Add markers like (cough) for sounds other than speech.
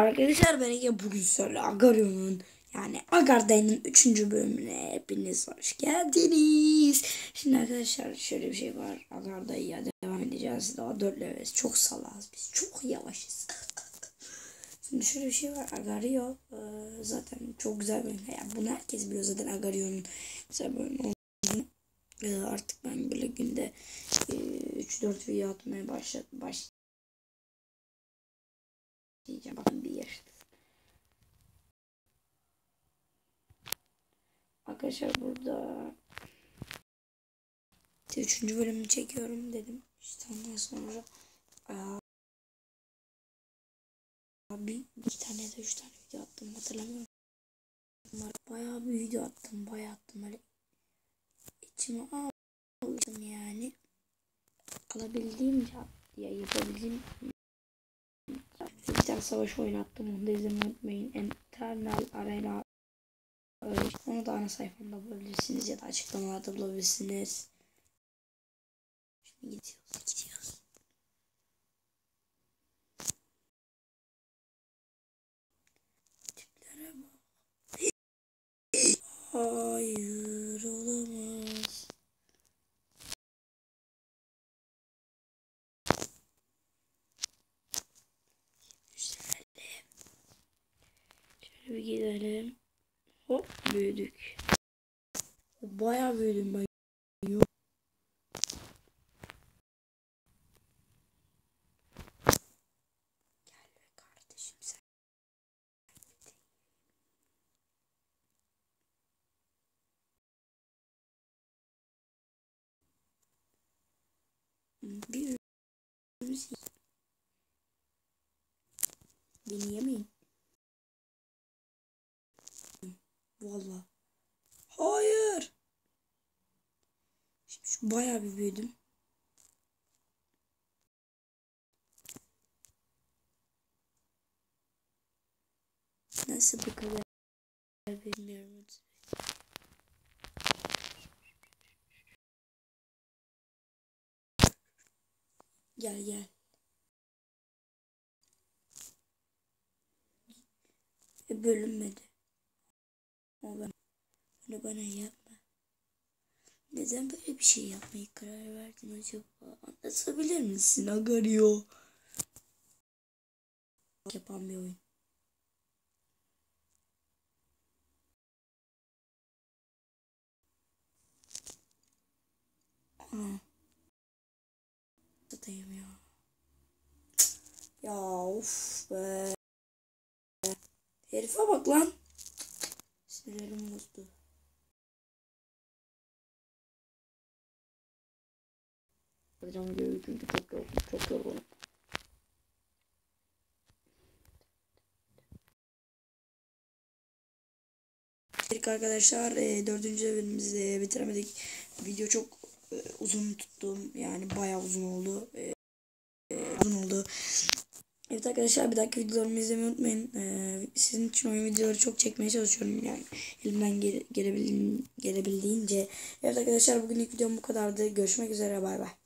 Arkadaşlar ben Ege bugün sizlerle Agaryon'un yani Agarday'ın 3. bölümüne hepiniz hoş geldiniz. Şimdi arkadaşlar şöyle bir şey var. Agarday'a devam edeceğiz. Daha 4 levels. Çok salaz biz. Çok yavaşız. (laughs) Şimdi şöyle bir şey var. Agaryo e, zaten çok güzel bir yani bunu herkes biliyor zaten Agaryo'nun güzel bölüm olduğunu. E, artık ben böyle günde e, 3-4 video atmaya başladım. Baş, diyeceğim. Bakın bir yer. Arkadaşlar burada üçüncü bölümü çekiyorum dedim. İşte ondan sonra bir iki tane da üç tane video attım hatırlamıyorum. Bayağı bir video attım. Bayağı attım öyle. İçime aldım yani. Alabildiğimce ya yapabildiğim bir tane savaş oynattım. Onu da izlemeyi unutmayın. Eternal Arena onu da ana sayfamda bulabilirsiniz ya da açıklamalarda bulabilirsiniz. Şimdi gidiyoruz, gidiyoruz. Tiplere bak. Hayır Şöyle gidelim. Hop büyüdük. Bayağı büyüdüm ben. Yok. Sen. Bir müzik. Beni Valla. Hayır. Şimdi şu bayağı bir büyüdüm. Nasıl bu kadar bilmiyorum. Gel gel. E, bölünmedi. Ama ben bunu bana yapma. Neden böyle bir şey yapmayı karar verdin acaba? Anlatabilir misin Agario? Yapan bir oyun. Aa. Ya. Ya of be. Herife bak lan. Sinirlerim bozdu. Hocam diyor çünkü çok yorgun, çok yorgunum. Arkadaşlar e, dördüncü evimizi bitiremedik. Video çok e, uzun tuttum. Yani bayağı uzun oldu. E, uzun oldu. Evet arkadaşlar bir dahaki videolarımı izlemeyi unutmayın. Ee, sizin için oyun videoları çok çekmeye çalışıyorum yani elimden gele, gelebildiğince. Evet arkadaşlar bugünlük videom bu kadardı. Görüşmek üzere bay bay.